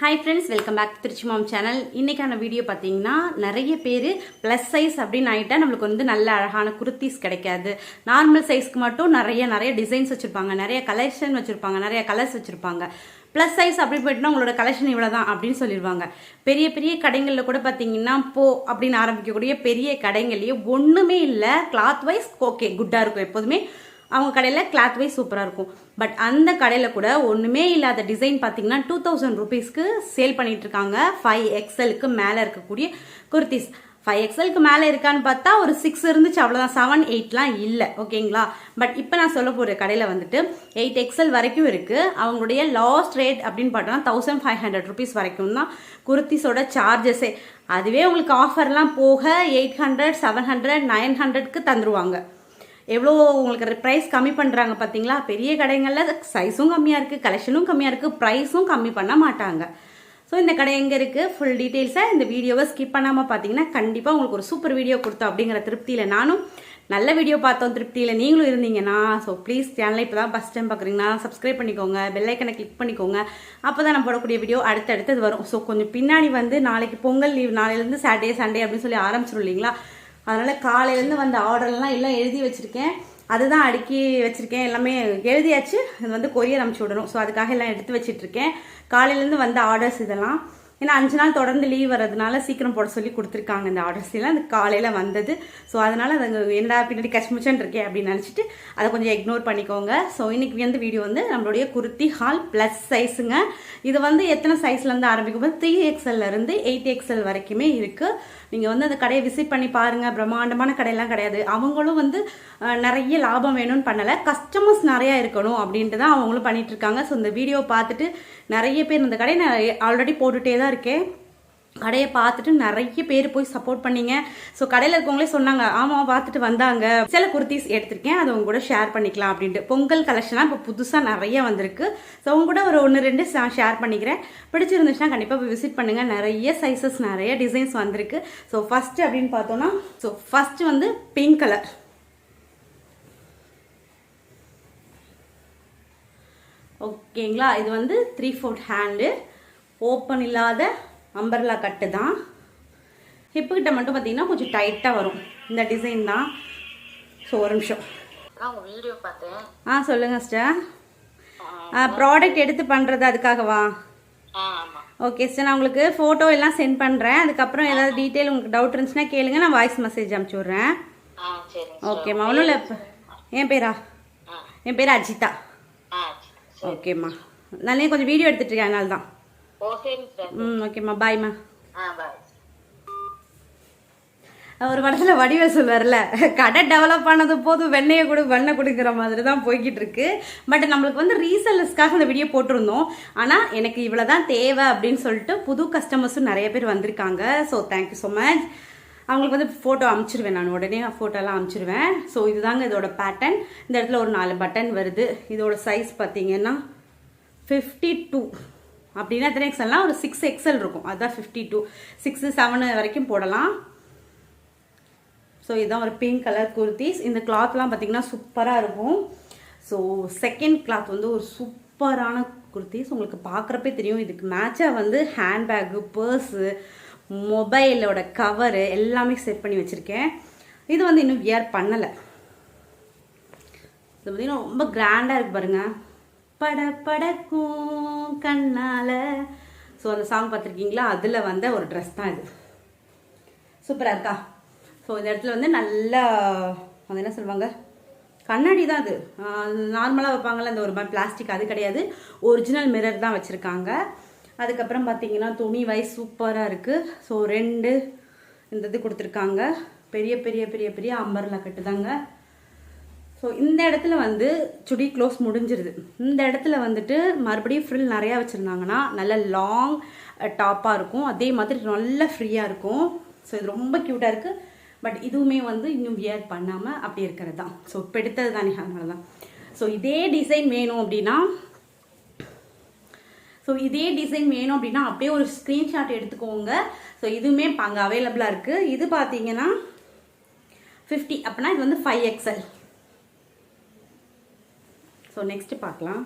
Hi friends welcome back to Trichy mom channel இன்னைக்கான video பார்த்தீங்கன்னா நிறைய பேர் ப்ளஸ் சைஸ் அப்படின்னு ஆகிட்டா நம்மளுக்கு வந்து நல்ல அழகான குர்த்திஸ் கிடைக்காது. நார்மல் சைஸ்க்கு மட்டும் நிறைய நிறைய டிசைன்ஸ் வச்சுருப்பாங்க. நிறைய கலெக்ஷன் வச்சுருப்பாங்க. நிறைய கலர்ஸ் வச்சுருப்பாங்க. ப்ளஸ் சைஸ் அப்படின்னு போயிட்டுனா உங்களோட கலெக்ஷன் இவ்வளோ தான் அப்படின்னு சொல்லிடுவாங்க. பெரிய பெரிய கடைகளில் கூட பார்த்தீங்கன்னா போ அப்படின்னு ஆரம்பிக்கக்கூடிய பெரிய கடைங்கள்லேயே ஒன்றுமே இல்லை. கிளாத் வைஸ் ஓகே குட்டாக இருக்கும் எப்போதுமே. அவங்க கடையில் கிளாத் வைஸ் சூப்பராக இருக்கும். பட் அந்த கடையில் கூட ஒன்றுமே இல்லாத டிசைன் பார்த்தீங்கன்னா டூ தௌசண்ட் ருபீஸ்க்கு சேல் பண்ணிகிட்ருக்காங்க ஃபைவ் எக்ஸலுக்கு மேலே இருக்கக்கூடிய குர்த்திஸ் ஃபைவ் எக்ஸலுக்கு மேலே இருக்கான்னு பார்த்தா ஒரு சிக்ஸ் இருந்துச்சு அவ்வளோதான் செவன் எயிட்லாம் இல்லை ஓகேங்களா பட் இப்போ நான் சொல்ல போகிற கடையில் வந்துட்டு எயிட் எக்ஸல் வரைக்கும் இருக்குது அவங்களுடைய லாஸ்ட் ரேட் அப்படின்னு பார்த்தோன்னா தௌசண்ட் ஃபைவ் ஹண்ட்ரட் ருபீஸ் வரைக்கும் தான் குர்த்திஸோட சார்ஜஸே அதுவே உங்களுக்கு ஆஃபர்லாம் போக eight hundred seven hundred nine ஹண்ட்ரட்க்கு தந்துருவாங்க. எவ்வளோ உங்களுக்கு ப்ரைஸ் கம்மி பண்ணுறாங்க பார்த்தீங்களா பெரிய கடைங்களில் சைஸும் கம்மியாக இருக்குது கலெக்ஷனும் கம்மியாக இருக்குது ப்ரைஸும் கம்மி பண்ண மாட்டாங்க. ஸோ இந்த கடை எங்கே இருக்குது ஃபுல் டீட்டெயில்ஸை இந்த வீடியோவை ஸ்கிப் பண்ணாமல் பார்த்தீங்கன்னா கண்டிப்பாக உங்களுக்கு ஒரு சூப்பர் வீடியோ கொடுத்தோம் அப்படிங்கிற திருப்தியில் நானும் நல்ல வீடியோ பார்த்தோம் திருப்தியில் நீங்களும் இருந்தீங்கன்னா. ஸோ ப்ளீஸ் சேனலை இப்போ தான் ஃபஸ்ட் டைம் பார்க்குறீங்கன்னா சப்ஸ்கிரைப் பண்ணிக்கோங்க பெல்லைக்கனை கிளிக் பண்ணிக்கோங்க. அப்போ தான் நம்ம போடக்கூடிய வீடியோ அடுத்தடுத்து வரும். ஸோ கொஞ்சம் பின்னாடி வந்து நாளைக்கு பொங்கல் லீவ் நாளையிலேருந்து சாட்டர்டே சண்டே அப்படின்னு சொல்லி ஆரம்பிச்சிடும் இல்லைங்களா? அதனால் காலையிலேருந்து வந்த ஆர்டர்லாம் எல்லாம் எழுதி வச்சுருக்கேன். அதுதான் அடுக்கி வச்சுருக்கேன். எல்லாமே எழுதியாச்சு. இது வந்து கொரியர் அனுப்பிச்சி விடணும். ஸோ அதுக்காக எல்லாம் எடுத்து வச்சிட்ருக்கேன். காலையிலேருந்து வந்த ஆர்டர்ஸ் இதெல்லாம். ஏன்னா அஞ்சு நாள் தொடர்ந்து லீவ் வர்றதுனால சீக்கிரம் போட சொல்லி கொடுத்துருக்காங்க இந்த ஆர்டர்ஸ் எல்லாம். அந்த காலையில் வந்தது. ஸோ அதனால் அது என்னடா பின்னாடி கஷ்மிச்சன் இருக்கே அப்படின்னு நினச்சிட்டு அதை கொஞ்சம் இக்னோர் பண்ணிக்கோங்க. ஸோ இன்னைக்கு வந்து வீடியோ வந்து நம்மளுடைய குர்த்தி ஹால் ப்ளஸ் சைஸுங்க இது வந்து எத்தனை சைஸ்லேருந்து ஆரம்பிக்கும் போது த்ரீ எக்ஸ்எல்லேருந்து எயிட் எக்ஸ்எல் வரைக்குமே இருக்குது நீங்கள் வந்து அந்த கடையை விசிட் பண்ணி பாருங்கள் பிரம்மாண்டமான கடையெல்லாம் கிடையாது. அவங்களும் வந்து நிறைய லாபம் வேணும்னு பண்ணலை. கஸ்டமர்ஸ் நிறையா இருக்கணும் அப்படின்ட்டு தான் அவங்களும் பண்ணிகிட்ருக்காங்க ஸோ இந்த வீடியோ பார்த்துட்டு நிறைய பேர் இந்த கடையை நான் ஆல்ரெடி போட்டுகிட்டே தான் இருக்கேன் கடையை பார்த்துட்டு நிறைய பேர் போய் சப்போர்ட் பண்ணீங்க. ஸோ கடையில் இருக்கவங்களே சொன்னாங்க ஆமாம் பார்த்துட்டு வந்தாங்க. சில குர்த்திஸ் எடுத்திருக்கேன். அதை உங்க கூட ஷேர் பண்ணிக்கலாம் அப்படின்ட்டு. பொங்கல் கலெக்ஷனாக இப்போ புதுசாக நிறைய வந்திருக்கு. ஸோ உங்க கூட ஒரு ஒன்று ரெண்டு நான் ஷேர் பண்ணிக்கிறேன். பிடிச்சிருந்துச்சுன்னா கண்டிப்பாக போய் விசிட் பண்ணுங்கள் நிறைய சைஸஸ் நிறைய டிசைன்ஸ் வந்திருக்கு. ஸோ ஃபஸ்ட்டு அப்படின்னு பார்த்தோன்னா ஸோ ஃபஸ்ட்டு வந்து பிங்க் கலர் ஓகேங்களா இது வந்து த்ரீ ஃபோர்த் ஹேண்டு ஓப்பன் இல்லாத அம்பர்லா கட்டு தான். ஹிப்பு கிட்ட மட்டும் பார்த்தீங்கன்னா கொஞ்சம் டைட்டாக வரும். இந்த டிசைன் தான். ஸோ ஒரு நிமிஷம். வீடியோ பார்த்தேன். ஆ சொல்லுங்கள் சிஸ்டர் ப்ராடக்ட் எடுத்து பண்ணுறது அதுக்காகவா? ஓகே சிஸ்டர் நான் உங்களுக்கு ஃபோட்டோ எல்லாம் சென்ட் பண்ணுறேன் அதுக்கப்புறம் ஏதாவது டீட்டெயில் உங்களுக்கு டவுட் இருந்துச்சுன்னா கேளுங்க. நான் வாய்ஸ் மெசேஜ் அனுப்பிச்சி விட்றேன். ஓகேம்மா ஒன்றும் இல்லை. இப்போ என் பேரா? என் பேர் அஜிதா. ஓகேம்மா நானே கொஞ்சம் வீடியோ எடுத்துட்டு இருக்கேன். அதனால தான். ம் ஓகேம்மா பாய்மா ஒரு படத்துல வடிவேல் சொல்வார்ல கடை டெவலப் ஆனது போதும் வெண்ணெயை கொடு வெண்ணெய் கொடுக்குற மாதிரி தான் போய்கிட்டு இருக்கு. பட் நம்மளுக்கு வந்து ரீசெல்லர்ஸ்க்காக அந்த வீடியோ போட்டிருந்தோம். ஆனால் எனக்கு இவ்வளோதான் தேவை அப்படின்னு சொல்லிட்டு புது கஸ்டமர்ஸும் நிறைய பேர் வந்திருக்காங்க. ஸோ தேங்க்யூ ஸோ மச் அவங்களுக்கு வந்து ஃபோட்டோ அமுச்சிருவேன் நான். உடனே ஃபோட்டோலாம் அமுச்சிருவேன். ஸோ இதுதாங்க இதோட பேட்டர்ன் இந்த இடத்துல ஒரு நாலு பட்டன் வருது. இதோட சைஸ் பார்த்தீங்கன்னா ஃபிஃப்டி டூ அப்படின்னா எத்தனை எக்ஸல்னால் ஒரு சிக்ஸ் எக்ஸல் இருக்கும். அதுதான் ஃபிஃப்டி டூ சிக்ஸு செவனு வரைக்கும் போடலாம். ஸோ இதுதான் ஒரு பிங்க் கலர் குர்த்திஸ் இந்த கிளாத்லாம் பார்த்தீங்கன்னா சூப்பராக இருக்கும். ஸோ செகண்ட் கிளாத் வந்து ஒரு சூப்பரான குர்த்திஸ் உங்களுக்கு பார்க்குறப்பே தெரியும். இதுக்கு மேட்சாக வந்து ஹேண்ட்பேக்கு பர்ஸு மொபைலோட கவரு எல்லாமே செட் பண்ணி வச்சுருக்கேன். இது வந்து இன்னும் வியர் பண்ணலை. இது பார்த்திங்கன்னா ரொம்ப கிராண்டாக இருக்குது பாருங்கள் பட படக்கும் கண்ணால. ஸோ அந்த சாங் பார்த்துருக்கீங்களா? அதில் வந்த ஒரு ட்ரெஸ் தான் இது. சூப்பராக இருக்கா? ஸோ இந்த இடத்துல வந்து நல்லா அது என்ன சொல்லுவாங்க? கண்ணாடி தான் அது. நார்மலாக வைப்பாங்கள்ல அந்த ஒரு மாதிரி பிளாஸ்டிக் அது கிடையாது. ஒரிஜினல் மிரர் தான் வச்சுருக்காங்க. அதுக்கப்புறம் பார்த்தீங்கன்னா துணி வைஸ் சூப்பராக இருக்குது ஸோ ரெண்டு இந்த இது கொடுத்துருக்காங்க. பெரிய பெரிய பெரிய பெரிய அம்பர்லா கட்டுதாங்க ஸோ இந்த இடத்துல வந்து சுடி க்ளோஸ் முடிஞ்சிருது. இந்த இடத்துல வந்துட்டு மறுபடியும் ஃப்ரில் நிறையா வச்சுருந்தாங்கன்னா நல்ல லாங் டாப்பாக இருக்கும். அதே மாதிரி நல்ல ஃப்ரீயாக இருக்கும். ஸோ இது ரொம்ப க்யூட்டாக இருக்குது பட் இதுவுமே வந்து இன்னும் வியர் பண்ணாமல் அப்படி இருக்கிறது தான் ஸோ பெடுத்தது தானே அதனால தான் ஸோ இதே டிசைன் வேணும் அப்படின்னா ஸோ இதே டிசைன் வேணும் அப்படின்னா அப்படியே ஒரு ஸ்க்ரீன்ஷாட் எடுத்துக்கோங்க. ஸோ இதுவுமே இப்போ அங்கே அவைலபிளாக இருக்குது இது பார்த்தீங்கன்னா ஃபிஃப்டி அப்படின்னா இது வந்து ஃபைவ் எக்ஸல் ஸோ நெக்ஸ்ட் பார்க்கலாம்.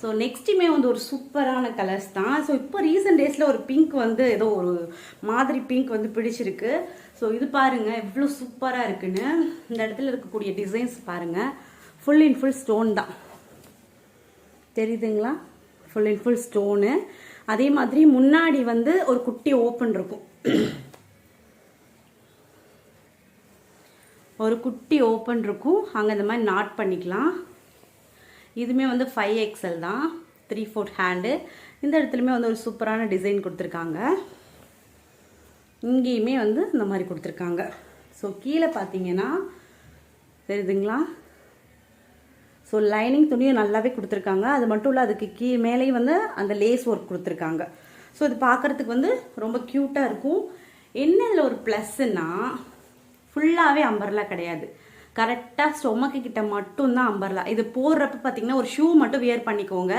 ஸோ நெக்ஸ்ட்டுமே வந்து ஒரு சூப்பரான கலர்ஸ் தான். ஸோ இப்போ ரீசெண்ட் டேஸில் ஒரு பிங்க் வந்து ஏதோ ஒரு மாதிரி பிங்க் வந்து பிடிச்சிருக்கு. ஸோ இது பாருங்கள் எவ்வளோ சூப்பராக இருக்குன்னு. இந்த இடத்துல இருக்கக்கூடிய டிசைன்ஸ் பாருங்கள் ஃபுல் இன் ஃபுல் ஸ்டோன் தான். தெரியுதுங்களா? ஃபுல் அண்ட் ஃபுல் ஸ்டோனு அதே மாதிரி முன்னாடி வந்து ஒரு குட்டி ஓப்பன் இருக்கும். ஒரு குட்டி ஓப்பன் இருக்கும். அங்கே இந்த மாதிரி நாட் பண்ணிக்கலாம். இதுவுமே வந்து ஃபைவ் எக்ஸல் தான். த்ரீ ஃபோர்த் ஹேண்டு இந்த இடத்துலையுமே வந்து ஒரு சூப்பரான டிசைன் கொடுத்துருக்காங்க. இங்கேயுமே வந்து இந்த மாதிரி கொடுத்துருக்காங்க. ஸோ கீழே பார்த்தீங்கன்னா தெரியுதுங்களா? ஸோ லைனிங் துணியும் நல்லாவே கொடுத்துருக்காங்க. அது மட்டும் இல்லை அதுக்கு கீ மேலேயும் வந்து அந்த லேஸ் ஒர்க் கொடுத்துருக்காங்க. ஸோ இது பார்க்குறதுக்கு வந்து ரொம்ப க்யூட்டாக இருக்கும். என்ன இதில் ஒரு ப்ளஸ்ஸுன்னா ஃபுல்லாகவே அம்பர்லா கிடையாது. கரெக்டாக ஸ்டொமக்கு கிட்ட மட்டும்தான் அம்பர்லா இது போடுறப்ப பார்த்தீங்கன்னா ஒரு ஷூ மட்டும் வியர் பண்ணிக்கோங்க.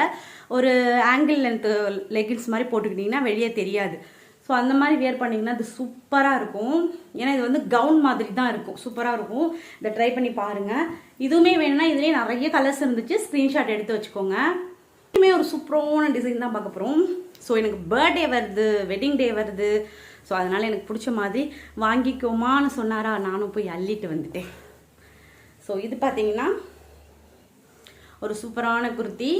ஒரு ஆங்கிள் லென்த்து லெகின்ஸ் மாதிரி போட்டுக்கிட்டிங்கன்னா வெளியே தெரியாது. ஸோ அந்த மாதிரி வியர் பண்ணிங்கன்னா அது சூப்பராக இருக்கும். ஏன்னா இது வந்து கவுன் மாதிரி தான் இருக்கும். சூப்பராக இருக்கும். இதை ட்ரை பண்ணி பாருங்கள் இதுவுமே வேணும்னா இதுலேயே நிறைய கலர்ஸ் இருந்துச்சு. ஸ்க்ரீன்ஷாட் எடுத்து வச்சுக்கோங்க. இதுவுமே ஒரு சூப்பரான டிசைன் தான் பார்க்க போகிறோம் ஸோ எனக்கு பர்த்டே வருது வெட்டிங் டே வருது. ஸோ அதனால் எனக்கு பிடிச்ச மாதிரி வாங்கிக்கோமான்னு சொன்னாரா நானும் போய் அள்ளிட்டு வந்துட்டேன். ஸோ இது பார்த்தீங்கன்னா ஒரு சூப்பரான குர்த்தி.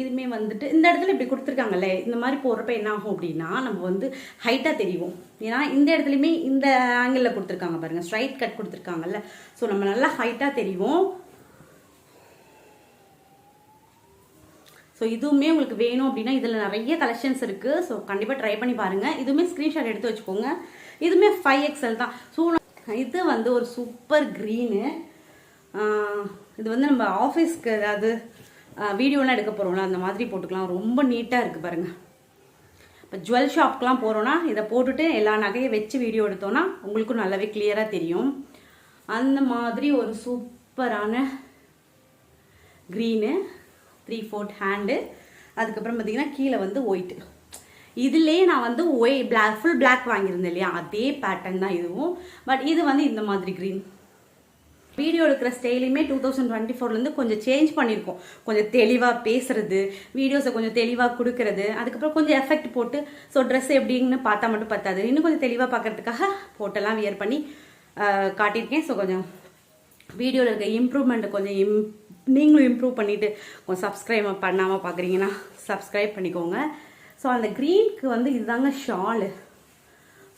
இதுவுமே வந்துட்டு இந்த இடத்துல இப்படி கொடுத்துருக்காங்கல்ல இந்த மாதிரி போடுறப்ப என்ன ஆகும் அப்படின்னா நம்ம வந்து ஹைட்டாக தெரியும். ஏன்னா இந்த இடத்துலையுமே இந்த ஆங்கிளில் கொடுத்துருக்காங்க பாருங்கள் ஸ்ட்ரைட் கட் கொடுத்துருக்காங்கல்ல. ஸோ நம்ம நல்லா ஹைட்டாக தெரியும். ஸோ இதுவுமே உங்களுக்கு வேணும் அப்படின்னா இதில் நிறைய கலெக்ஷன்ஸ் இருக்குது ஸோ கண்டிப்பாக ட்ரை பண்ணி பாருங்கள் இதுவுமே ஸ்க்ரீன்ஷாட் எடுத்து வச்சுக்கோங்க. இதுவுமே ஃபைவ் எக்ஸல் தான். ஸோ இது வந்து ஒரு சூப்பர் க்ரீனு இது வந்து நம்ம ஆஃபீஸ்க்கு ஏதாவது வீடியோலாம் எடுக்க போகிறோம்ல அந்த மாதிரி போட்டுக்கலாம். ரொம்ப நீட்டாக இருக்குது பாருங்கள் இப்போ ஜுவல் ஷாப்க்கெலாம் போகிறோன்னா இதை போட்டுட்டு எல்லா நகையை வச்சு வீடியோ எடுத்தோன்னா உங்களுக்கும் நல்லாவே கிளியராக தெரியும். அந்த மாதிரி ஒரு சூப்பரான க்ரீனு த்ரீ ஃபோர்த் ஹேண்டு அதுக்கப்புறம் பார்த்தீங்கன்னா கீழே வந்து ஒயிட்டு இதுலேயே நான் வந்து ஒய் பிளாக் ஃபுல் பிளாக் வாங்கியிருந்தேன் இல்லையா? அதே பேட்டர்ன் தான் இதுவும். பட் இது வந்து இந்த மாதிரி க்ரீன் வீடியோ எடுக்கிற ஸ்டைலையுமே டூ தௌசண்ட் டுவெண்ட்டி ஃபோர்லேருந்து கொஞ்சம் சேஞ்ச் பண்ணியிருக்கோம். கொஞ்சம் தெளிவாக பேசுறது வீடியோஸை கொஞ்சம் தெளிவாக கொடுக்கறது அதுக்கப்புறம் கொஞ்சம் எஃபெக்ட் போட்டு ஸோ ட்ரெஸ் எப்படின்னு பார்த்தா மட்டும் பத்தாது. இன்னும் கொஞ்சம் தெளிவாக பார்க்கறதுக்காக ஃபோட்டோலாம் வியர் பண்ணி காட்டியிருக்கேன். ஸோ கொஞ்சம் வீடியோவில் இருக்க இம்ப்ரூவ்மெண்ட் கொஞ்சம் இம் நீங்களும் இம்ப்ரூவ் பண்ணிவிட்டு கொஞ்சம் சப்ஸ்கிரைப் பண்ணாமல் பார்க்குறீங்கன்னா சப்ஸ்கிரைப் பண்ணிக்கோங்க. ஸோ அந்த க்ரீனுக்கு வந்து இதுதாங்க ஷாலு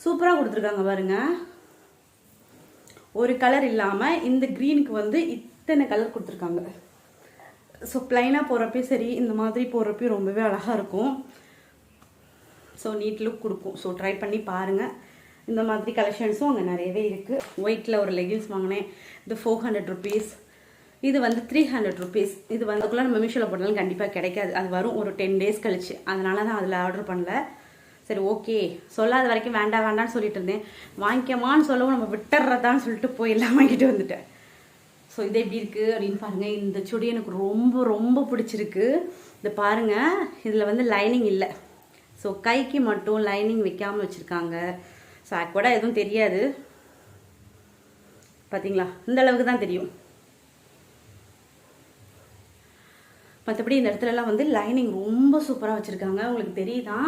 சூப்பராக கொடுத்துருக்காங்க பாருங்கள் ஒரு கலர் இல்லாமல் இந்த க்ரீனுக்கு வந்து இத்தனை கலர் கொடுத்துருக்காங்க. ஸோ ப்ளைனாக போகிறப்பையும் சரி இந்த மாதிரி போகிறப்பையும் ரொம்பவே அழகாக இருக்கும். ஸோ நீட் லுக் கொடுக்கும். ஸோ ட்ரை பண்ணி பாருங்கள் இந்த மாதிரி கலெக்ஷன்ஸும் அங்கே நிறையவே இருக்குது ஒயிட்டில் ஒரு லெகின்ஸ் வாங்கினேன். இது ஃபோர் ஹண்ட்ரட் ருபீஸ் இது வந்து த்ரீ ஹண்ட்ரட் ருபீஸ் இது வந்து அதுக்குள்ளே நம்ம மீஷோவில் போட்டாலும் கண்டிப்பாக கிடைக்காது. அது வரும் ஒரு டென் டேஸ் கழிச்சு. அதனால தான் அதில் ஆர்டர் பண்ணல. சரி ஓகே சொல்லாத வரைக்கும் வேண்டாம் வேண்டாம்னு சொல்லிட்டு இருந்தேன். வாங்கிக்கமான்னு சொல்லவும் நம்ம விட்டுறதான்னு சொல்லிட்டு போய் எல்லாம் வாங்கிட்டு வந்துட்டேன். ஸோ இது எப்படி இருக்குது அப்படின்னு பாருங்கள் இந்த சுடி எனக்கு ரொம்ப ரொம்ப பிடிச்சிருக்கு. இந்த பாருங்கள் இதில் வந்து லைனிங் இல்லை. ஸோ கைக்கு மட்டும் லைனிங் வைக்காமல் வச்சுருக்காங்க. ஸோ கூட எதுவும் தெரியாது. பார்த்தீங்களா இந்த அளவுக்கு தான் தெரியும். மற்றபடி இந்த இடத்துலலாம் வந்து லைனிங் ரொம்ப சூப்பராக வச்சுருக்காங்க. உங்களுக்கு தெரியுதா?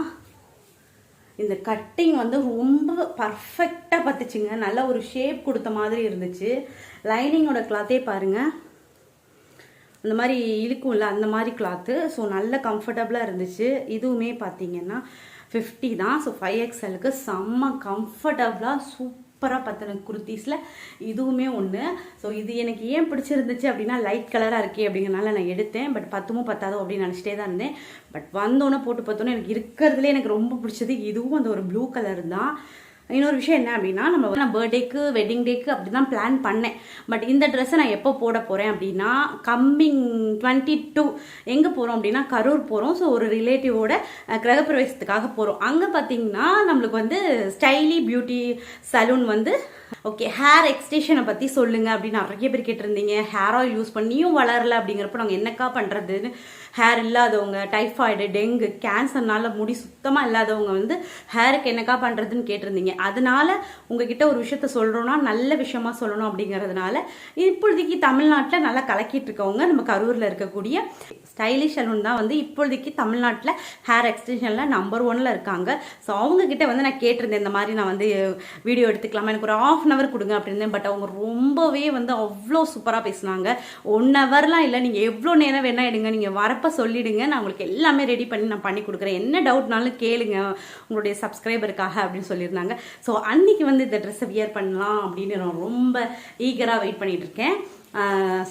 இந்த கட்டிங் வந்து ரொம்ப பர்ஃபெக்டாக பத்துச்சுங்க. நல்ல ஒரு ஷேப் கொடுத்த மாதிரி இருந்துச்சு. லைனிங்கோட கிளாத்தே பாருங்கள் அந்த மாதிரி இழுக்கும்ல அந்த மாதிரி கிளாத்து ஸோ நல்ல கம்ஃபர்டபுளாக இருந்துச்சு. இதுவுமே பார்த்தீங்கன்னா ஃபிஃப்டி தான். ஸோ ஃபைவ் எக்ஸ்எலுக்கு செம்ம கம்ஃபர்டபுளாக சூப்பராக பற்றின குர்த்திஸில் இதுவுமே ஒன்று ஸோ இது எனக்கு ஏன் பிடிச்சிருந்துச்சு அப்படின்னா லைட் கலராக இருக்கே அப்படிங்கிறனால நான் எடுத்தேன். பட் பத்துமோ பத்தாதோ அப்படின்னு நினச்சிட்டே தான் இருந்தேன். பட் வந்தோன்னே போட்டு பார்த்தோன்னே எனக்கு இருக்கிறதுலே எனக்கு ரொம்ப பிடிச்சது இதுவும் அந்த ஒரு ப்ளூ கலர் தான். இன்னொரு விஷயம் என்ன அப்படின்னா நம்ம வந்து நான் பர்த்டேக்கு வெட்டிங் டேக்கு அப்படி தான் பிளான் பண்ணேன். பட் இந்த ட்ரெஸ்ஸை நான் எப்போ போட போகிறேன் அப்படின்னா கம்மிங் டுவெண்ட்டி டூ எங்கே போகிறோம் அப்படின்னா கரூர் போகிறோம் ஸோ ஒரு ரிலேட்டிவோட கிரகப்பிரவேசத்துக்காக போகிறோம் அங்கே பார்த்தீங்கன்னா நம்மளுக்கு வந்து ஸ்டைலி பியூட்டி சலூன் வந்து ஓகே ஹேர் எக்ஸ்டென்ஷனை பற்றி சொல்லுங்கள் அப்படின்னு நிறைய பேர் கேட்டிருந்தீங்க. ஹேர் ஆயில் யூஸ் பண்ணியும் வளரல அப்படிங்கிறப்ப நாங்கள் என்னக்கா பண்ணுறதுன்னு ஹேர் இல்லாதவங்க டைஃபாய்டு டெங்கு கேன்சர்னால முடி சுத்தமாக இல்லாதவங்க வந்து ஹேருக்கு என்னக்கா பண்ணுறதுன்னு கேட்டிருந்தீங்க. அதனால உங்ககிட்ட ஒரு விஷயத்த சொல்கிறோன்னா நல்ல விஷயமா சொல்லணும் அப்படிங்கிறதுனால இப்பொழுதைக்கு தமிழ்நாட்டில் நல்லா கலக்கிட்டு இருக்கவங்க நம்ம கரூரில் இருக்கக்கூடிய ஸ்டைலிஷ் சலூன் தான் வந்து இப்பொழுதைக்கு தமிழ்நாட்டில் ஹேர் எக்ஸ்டென்ஷனில் நம்பர் ஒன்ல இருக்காங்க. ஸோ அவங்கக்கிட்ட வந்து நான் கேட்டிருந்தேன் இந்த மாதிரி நான் வந்து வீடியோ எடுத்துக்கலாமா? எனக்கு ஒரு ஆஃப் அன் அவர் கொடுங்க அப்படின்னேன். பட் அவங்க ரொம்பவே வந்து அவ்வளோ சூப்பராக பேசினாங்க. ஒன் ஹவர்லாம் இல்லை. நீங்கள் எவ்வளோ நேரம் வேணால் எடுங்க. நீங்கள் வரப்ப சொல்லிடுங்க. நான் உங்களுக்கு எல்லாமே ரெடி பண்ணி நான் பண்ணி கொடுக்குறேன். என்ன டவுட்னாலும் கேளுங்க. உங்களுடைய சப்ஸ்கிரைபருக்காக அப்படின்னு சொல்லியிருந்தாங்க. ஸோ அன்னைக்கு வந்து இந்த ட்ரெஸ்ஸை வியர் பண்ணலாம் அப்படின்னு நான் ரொம்ப ஈகராக வெயிட் பண்ணிட்டு இருக்கேன்.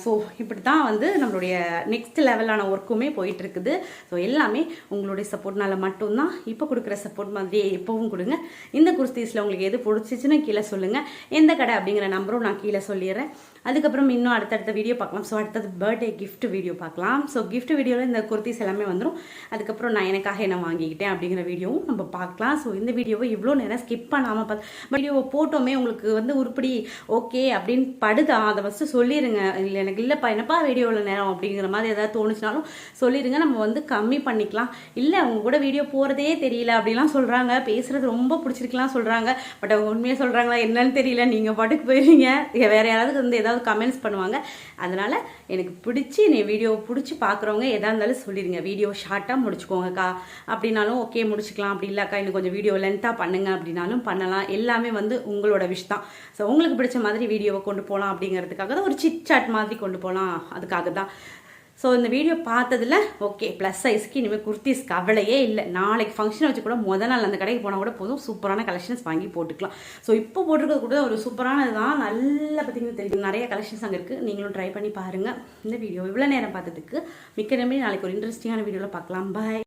ஸோ இப்படி தான் வந்து நம்மளுடைய நெக்ஸ்ட் லெவலான ஒர்க்குமே போயிட்டுருக்குது. ஸோ எல்லாமே உங்களுடைய சப்போர்ட்னால மட்டும்தான். இப்போ கொடுக்குற சப்போர்ட் மாதிரியே எப்போவும் கொடுங்க. இந்த குர்த்தீஸில் உங்களுக்கு எது பிடிச்சிச்சுன்னு கீழே சொல்லுங்கள் எந்த கடை அப்படிங்கிற நம்பரும் நான் கீழே சொல்லிடுறேன். அதுக்கப்புறம் இன்னும் அடுத்தடுத்த வீடியோ பார்க்கலாம். ஸோ அடுத்தது பர்த்டே கிஃப்ட் வீடியோ பார்க்கலாம். ஸோ கிஃப்ட் வீடியோவில் இந்த குர்த்திஸ் எல்லாமே வந்துடும் அதுக்கப்புறம் நான் எனக்காக என்ன வாங்கிக்கிட்டேன் அப்படிங்கிற வீடியோவும் நம்ம பார்க்கலாம். ஸோ இந்த வீடியோவை இவ்வளோ நேரம் ஸ்கிப் பண்ணாமல் பார்த்து வீடியோவை போட்டோமே உங்களுக்கு வந்து உருப்படி ஓகே அப்படின்னு படுதா? அதை ஃபஸ்ட்டு சொல்லிடுங்க இல்லை எனக்கு இல்லைப்பா என்னப்பா வீடியோவில் நேரம் அப்படிங்கிற மாதிரி ஏதாவது தோணுச்சுனாலும் சொல்லிடுங்க நம்ம வந்து கம்மி பண்ணிக்கலாம். இல்லை அவங்க கூட வீடியோ போகிறதே தெரியல அப்படிலாம் சொல்கிறாங்க பேசுகிறது ரொம்ப பிடிச்சிருக்கலாம் சொல்கிறாங்க பட் அவங்க உண்மையாக சொல்கிறாங்களா என்னன்னு தெரியல. நீங்கள் பாட்டுக்கு போயிருவீங்க. வேறு யாராவது வந்து ஏதாவது கமெண்ட்ஸ் பண்ணுவாங்க. அதனால் எனக்கு பிடிச்சி நீ வீடியோவை பிடிச்சி பார்க்குறவங்க எதா இருந்தாலும் சொல்லிடுங்க. வீடியோ ஷார்ட்டாக முடிச்சுக்கோங்கக்கா. அப்படின்னாலும் ஓகே முடிச்சுக்கலாம். அப்படி இல்லைக்கா இன்னும் கொஞ்சம் வீடியோ லென்த்தாக பண்ணுங்க. அப்படின்னாலும் பண்ணலாம். எல்லாமே வந்து உங்களோட விஷ் தான். ஸோ உங்களுக்கு பிடிச்ச மாதிரி வீடியோவை கொண்டு போகலாம் அப்படிங்கிறதுக்காக தான் ஒரு சிட் சாட் மாதிரி கொண்டு போகலாம் அதுக்காக தான். ஸோ இந்த வீடியோ பார்த்ததுல ஓகே ப்ளஸ் சைஸ்க்கு இனிமேல் குர்த்திஸ் கவலையே இல்லை. நாளைக்கு ஃபங்க்ஷன் வச்சு கூட முத நாள் அந்த கடைக்கு போனால் கூட போதும். சூப்பரான கலெக்ஷன்ஸ் வாங்கி போட்டுக்கலாம். ஸோ இப்போ போட்டிருக்கிறது கூட ஒரு சூப்பரானது தான். நல்லா பார்த்தீங்கன்னா தெரியும் நிறைய கலெக்ஷன்ஸ் அங்கே இருக்குது நீங்களும் ட்ரை பண்ணி பாருங்கள் இந்த வீடியோ இவ்வளோ நேரம் பார்த்ததுக்கு மிக்க நம்பி நாளைக்கு ஒரு இன்ட்ரெஸ்டிங்கான வீடியோவில் பார்க்கலாம். பாய்